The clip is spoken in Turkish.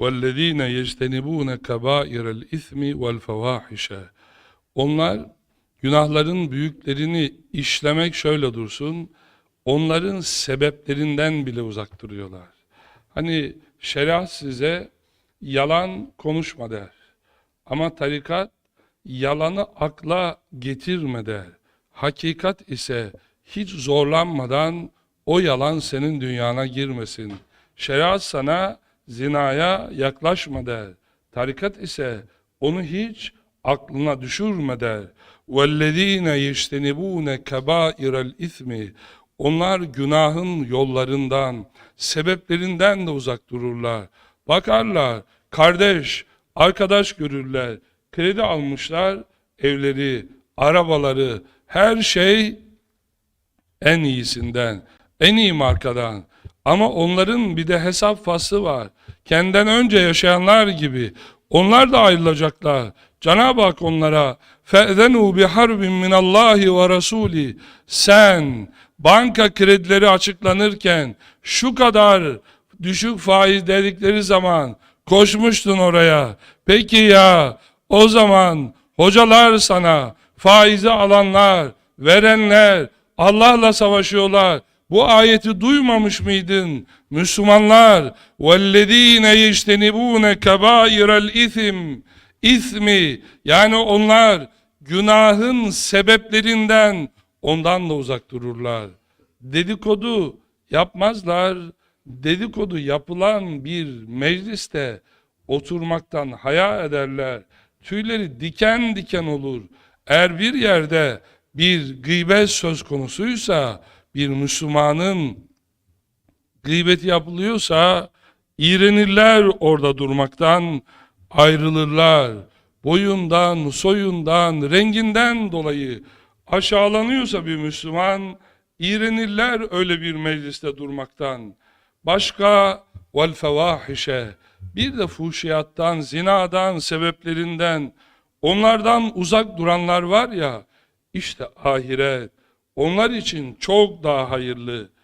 وَالَّذ۪ينَ يَجْتَنِبُونَ كَبَائِرَ الْاِثْمِ وَالْفَوَاحِشَ Onlar günahların büyüklerini işlemek şöyle dursun, onların sebeplerinden bile uzak duruyorlar. Hani şeriat size yalan konuşma der. Ama tarikat yalanı akla getirme der. Hakikat ise hiç zorlanmadan o yalan senin dünyana girmesin. Şeriat sana zinaya yaklaşma der. Tarikat ise onu hiç aklına düşürme der. وَالَّذ۪ينَ يَجْتَنِبُونَ كَبَائِرَ الْاِثْمِ Onlar günahın yollarından, sebeplerinden de uzak dururlar. Bakarlar, kardeş, arkadaş görürler, kredi almışlar, evleri, arabaları, her şey en iyisinden, en iyi markadan. Ama onların bir de hesap faslı var. Kendinden önce yaşayanlar gibi. Onlar da ayrılacaklar. Cenab-ı Hak onlara فَاَذَنُوا بِحَرْبٍ مِّنَ اللّٰهِ وَرَسُولِ Sen banka kredileri açıklanırken şu kadar düşük faiz dedikleri zaman koşmuştun oraya. Peki ya o zaman hocalar sana faizi alanlar, verenler Allah'la savaşıyorlar. Bu ayeti duymamış mıydın? Müslümanlar وَالَّذ۪ينَ يَجْتَنِبُونَ كَبَائِرَ الْاِثِمِ İsmi yani onlar günahın sebeplerinden ondan da uzak dururlar. Dedikodu yapmazlar. Dedikodu yapılan bir mecliste oturmaktan haya ederler. Tüyleri diken diken olur. Eğer bir yerde bir gıybet söz konusuysa bir Müslümanın gıybeti yapılıyorsa iğrenirler orada durmaktan ayrılırlar. Boyundan, soyundan, renginden dolayı aşağılanıyorsa bir Müslüman iğrenirler öyle bir mecliste durmaktan. Başka vel fevahişe bir de fuhşiyattan, zinadan, sebeplerinden onlardan uzak duranlar var ya işte ahiret onlar için çok daha hayırlı.